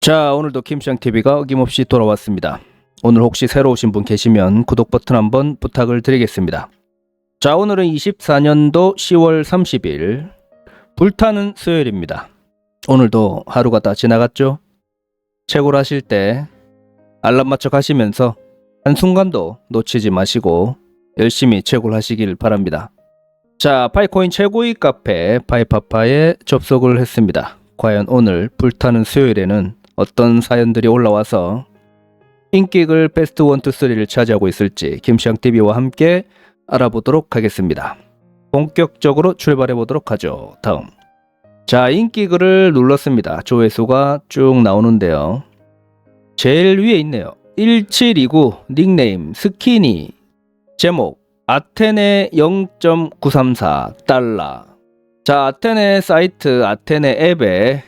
자, 오늘도 김시장TV가 어김없이 돌아왔습니다. 오늘 혹시 새로 오신 분 계시면 구독 버튼 한번 부탁을 드리겠습니다. 자, 오늘은 24년도 10월 30일 불타는 수요일입니다. 오늘도 하루가 다 지나갔죠? 채굴 하실 때 알람 맞춰 가시면서 한순간도 놓치지 마시고 열심히 채굴 하시길 바랍니다. 자, 파이코인 최고의 카페 파이파파에 접속을 했습니다. 과연 오늘 불타는 수요일에는 어떤 사연들이 올라와서 인기글 베스트 1, 2, 3를 차지하고 있을지 김시영TV와 함께 알아보도록 하겠습니다. 본격적으로 출발해 보도록 하죠. 다음. 자, 인기글을 눌렀습니다. 조회수가 쭉 나오는데요. 제일 위에 있네요. 1729 닉네임 스키니 제목 아테네 0.934 달러. 자 아테네 사이트 아테네 앱에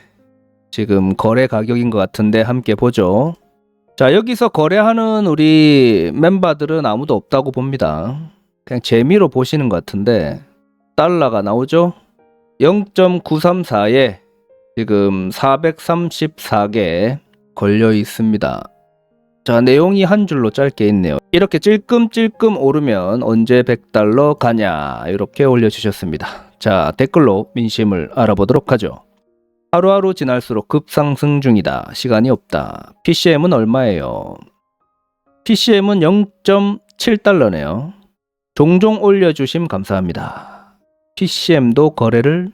지금 거래 가격인 것 같은데 함께 보죠. 자 여기서 거래하는 우리 멤버들은 아무도 없다고 봅니다. 그냥 재미로 보시는 것 같은데 달러가 나오죠? 0.934에 지금 434개 걸려 있습니다 자, 내용이 한 줄로 짧게 있네요. 이렇게 찔끔찔끔 오르면 언제 100달러 가냐 이렇게 올려주셨습니다. 자, 댓글로 민심을 알아보도록 하죠. 하루하루 지날수록 급상승 중이다. 시간이 없다. PCM은 얼마예요? PCM은 0.7달러네요. 종종 올려주심 감사합니다. PCM도 거래를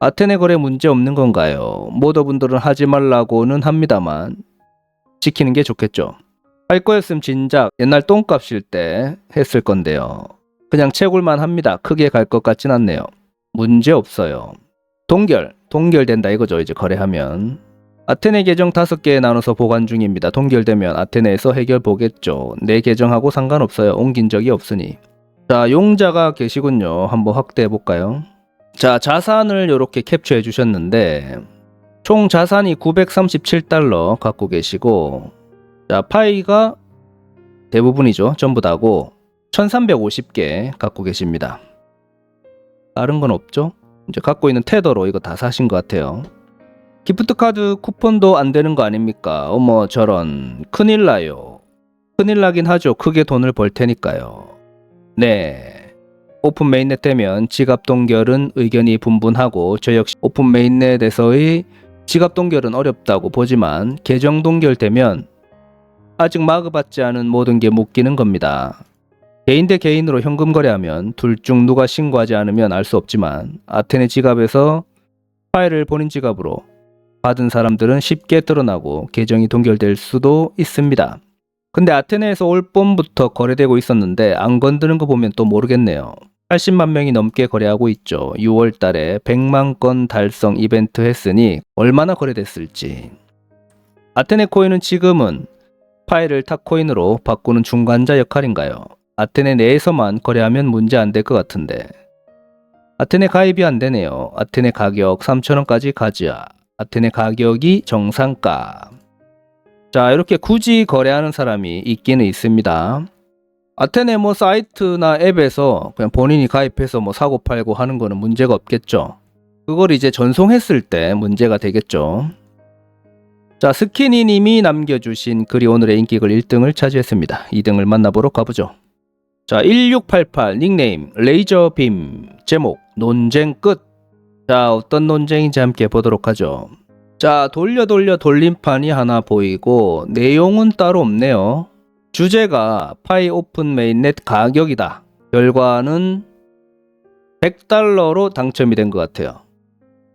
아테네 거래 문제 없는 건가요? 모더분들은 하지 말라고는 합니다만 지키는 게 좋겠죠. 할 거였으면 진작 옛날 똥값일 때 했을 건데요. 그냥 채굴만 합니다. 크게 갈 것 같진 않네요. 문제 없어요. 동결, 동결된다 이거죠. 이제 거래하면. 아테네 계정 5개에 나눠서 보관 중입니다. 동결되면 아테네에서 해결 보겠죠. 내 계정하고 상관없어요. 옮긴 적이 없으니. 자, 용자가 계시군요. 한번 확대해 볼까요? 자, 자산을 이렇게 캡처해 주셨는데 총 자산이 937달러 갖고 계시고 자 파이가 대부분이죠. 전부 다고 1350개 갖고 계십니다. 다른 건 없죠? 이제 갖고 있는 테더로 이거 다 사신 것 같아요. 기프트 카드 쿠폰도 안 되는 거 아닙니까? 어머 저런. 큰일 나요. 큰일 나긴 하죠. 크게 돈을 벌 테니까요. 네. 오픈 메인넷 되면 지갑 동결은 의견이 분분하고 저 역시 오픈 메인넷에서의 지갑 동결은 어렵다고 보지만 계정 동결되면 아직 마그받지 않은 모든 게 묶이는 겁니다. 개인 대 개인으로 현금 거래하면 둘 중 누가 신고하지 않으면 알 수 없지만 아테네 지갑에서 파일을 본인 지갑으로 받은 사람들은 쉽게 드러나고 계정이 동결될 수도 있습니다. 근데 아테네에서 올 봄부터 거래되고 있었는데 안 건드는 거 보면 또 모르겠네요. 80만 명이 넘게 거래하고 있죠. 6월 달에 100만 건 달성 이벤트 했으니 얼마나 거래됐을지. 아테네 코인은 지금은 파일을 탁코인으로 바꾸는 중간자 역할인가요? 아테네 내에서만 거래하면 문제 안 될 것 같은데. 아테네 가입이 안 되네요. 아테네 가격 3,000원까지 가자. 아테네 가격이 정상가. 자, 이렇게 굳이 거래하는 사람이 있기는 있습니다. 아테네 뭐 사이트나 앱에서 그냥 본인이 가입해서 뭐 사고 팔고 하는 거는 문제가 없겠죠. 그걸 이제 전송했을 때 문제가 되겠죠. 자, 스키니 님이 남겨주신 글이 오늘의 인기글 1등을 차지했습니다. 2등을 만나보러 가보죠. 자, 1688 닉네임 레이저빔 제목 논쟁 끝. 자, 어떤 논쟁인지 함께 보도록 하죠. 자, 돌려 돌려 돌림판이 하나 보이고 내용은 따로 없네요. 주제가 파이 오픈 메인넷 가격이다. 결과는 100달러로 당첨이 된 것 같아요.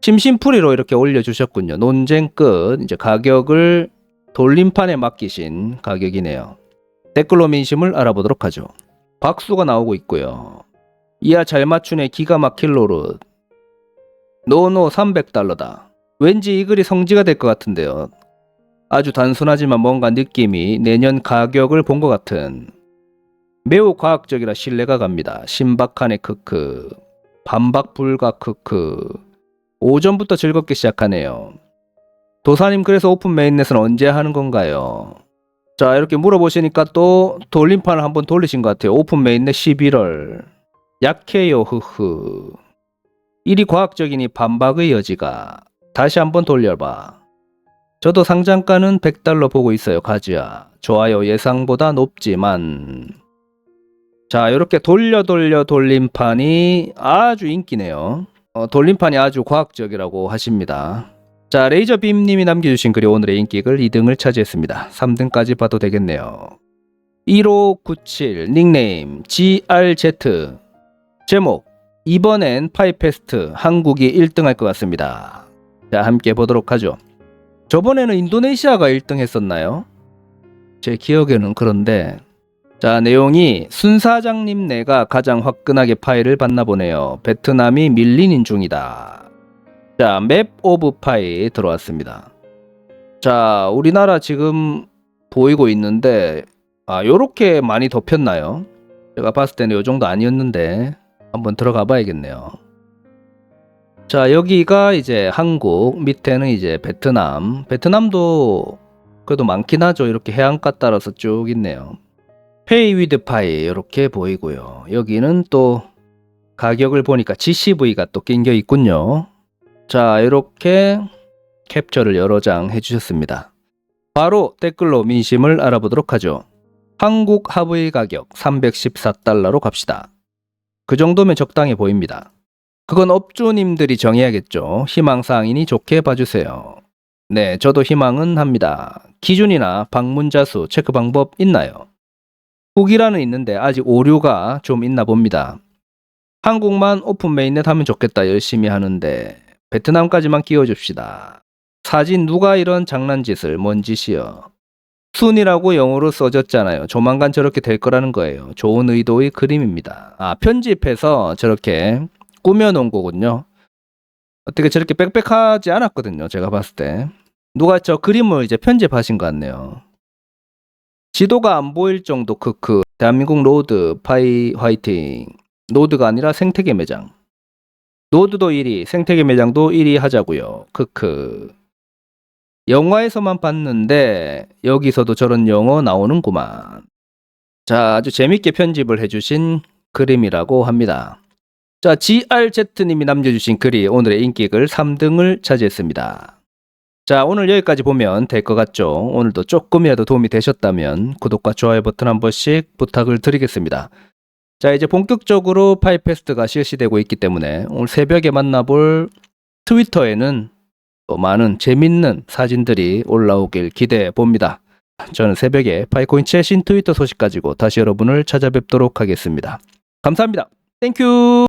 심심풀이로 이렇게 올려주셨군요. 논쟁 끝. 이제 가격을 돌림판에 맡기신 가격이네요. 댓글로 민심을 알아보도록 하죠. 박수가 나오고 있고요. 이하 잘 맞추네 기가 막힐 노릇. 노노 300달러다. 왠지 이 글이 성지가 될 것 같은데요. 아주 단순하지만 뭔가 느낌이 내년 가격을 본 것 같은 매우 과학적이라 신뢰가 갑니다. 신박하네 크크 반박 불가 크크 오전부터 즐겁게 시작하네요. 도사님 그래서 오픈 메인넷은 언제 하는 건가요? 자 이렇게 물어보시니까 또 돌림판을 한번 돌리신 것 같아요. 오픈 메인넷 11월 약해요 흐흐 일이 과학적이니 반박의 여지가. 다시 한번 돌려봐. 저도 상장가는 100달러 보고 있어요, 가즈야. 좋아요 예상보다 높지만. 자, 이렇게 돌려 돌려 돌림판이 아주 인기네요. 어, 돌림판이 아주 과학적이라고 하십니다. 자, 레이저빔님이 남겨주신 글이 오늘의 인기글 2등을 차지했습니다. 3등까지 봐도 되겠네요. 1597 닉네임 GRZ 제목 이번엔 파이페스트 한국이 1등할 것 같습니다. 자, 함께 보도록 하죠. 저번에는 인도네시아가 1등 했었나요? 제 기억에는 그런데 자 내용이 순 사장님 내가 가장 화끈하게 파일을 받나 보네요. 베트남이 밀리는 중이다. 자 맵 오브 파이 들어왔습니다. 자 우리나라 지금 보이고 있는데 아 요렇게 많이 덮였나요? 제가 봤을 때는 요 정도 아니었는데 한번 들어가 봐야겠네요. 자 여기가 이제 한국 밑에는 이제 베트남. 베트남도 그래도 많긴 하죠. 이렇게 해안가 따라서 쭉 있네요. 페이 위드 파이 이렇게 보이고요. 여기는 또 가격을 보니까 GCV가 또 낀겨 있군요. 자 이렇게 캡처를 여러 장 해주셨습니다. 바로 댓글로 민심을 알아보도록 하죠. 한국 하브의 가격 314달러로 갑시다. 그 정도면 적당해 보입니다 그건 업주님들이 정해야겠죠. 희망사항이니 좋게 봐주세요. 네, 저도 희망은 합니다. 기준이나 방문자 수 체크 방법 있나요? 후기란은 있는데 아직 오류가 좀 있나 봅니다. 한국만 오픈 메인넷 하면 좋겠다 열심히 하는데 베트남까지만 끼워줍시다. 사진 누가 이런 장난짓을 뭔 짓이여. 순이라고 영어로 써졌잖아요. 조만간 저렇게 될 거라는 거예요. 좋은 의도의 그림입니다. 아, 편집해서 저렇게 꾸며놓은 거군요. 어떻게 저렇게 빽빽하지 않았거든요. 제가 봤을 때. 누가 저 그림을 이제 편집하신 것 같네요. 지도가 안 보일 정도 크크. 대한민국 로드 파이 화이팅. 노드가 아니라 생태계 매장. 노드도 1위, 생태계 매장도 1위 하자고요. 크크. 영화에서만 봤는데 여기서도 저런 영어 나오는구만. 자, 아주 재밌게 편집을 해주신 그림이라고 합니다. 자, GRZ님이 남겨주신 글이 오늘의 인기글 3등을 차지했습니다. 자, 오늘 여기까지 보면 될 것 같죠? 오늘도 조금이라도 도움이 되셨다면 구독과 좋아요 버튼 한 번씩 부탁을 드리겠습니다. 자, 이제 본격적으로 파이페스트가 실시되고 있기 때문에 오늘 새벽에 만나볼 트위터에는 또 많은 재밌는 사진들이 올라오길 기대해 봅니다. 저는 새벽에 파이코인 최신 트위터 소식 가지고 다시 여러분을 찾아뵙도록 하겠습니다. 감사합니다. 땡큐!